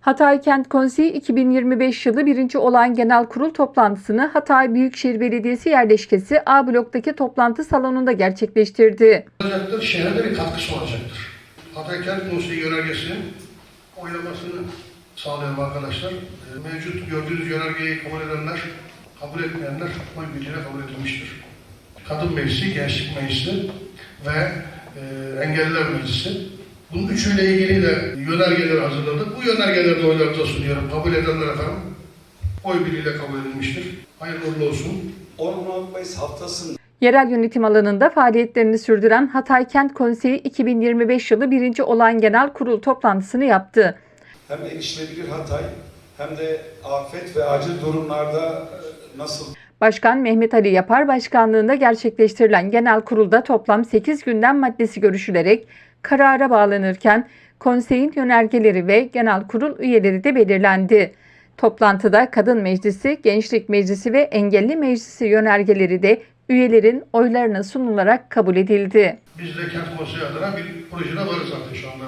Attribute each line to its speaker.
Speaker 1: Hatay Kent Konseyi 2025 yılı birinci olan genel kurul toplantısını Hatay Büyükşehir Belediyesi yerleşkesi A bloktaki toplantı salonunda gerçekleştirdi.
Speaker 2: olacaktır, şehre de bir katkısı olacaktır. Hatay Kent Konseyi yönergesinin oylamasını sağlayalım arkadaşlar. Ee, Mevcut gördüğünüz yönergeyi kabul edenler, kabul etmeyenler oy birliğiyle kabul edilmiştir. Kadın Meclisi, Gençlik Meclisi ve e, Engelliler Meclisi. Bunun üçüyle ilgili de yönergeleri hazırladık. Bu yönergeleri de oylarınıza sunuyorum. Kabul edenler efendim oy birliğiyle kabul edilmiştir. Hayırlı uğurlu olsun.
Speaker 3: 10 Mayıs haftasında
Speaker 1: Yerel yönetim alanında faaliyetlerini sürdüren Hatay Kent Konseyi 2025 yılı birinci olan genel kurul toplantısını yaptı.
Speaker 3: hem erişilebilir Hatay hem de afet ve acil durumlarda e, nasıl
Speaker 1: Başkan Mehmet Ali Yapar başkanlığında gerçekleştirilen genel kurulda toplam 8 gündem maddesi görüşülerek karara bağlanırken konseyin yönergeleri ve genel kurul üyeleri de belirlendi. Toplantıda Kadın Meclisi, Gençlik Meclisi ve Engelli Meclisi yönergeleri de üyelerin oylarına sunularak kabul edildi.
Speaker 2: Biz de Kent Konseyi adına bir projede varız zaten şu anda.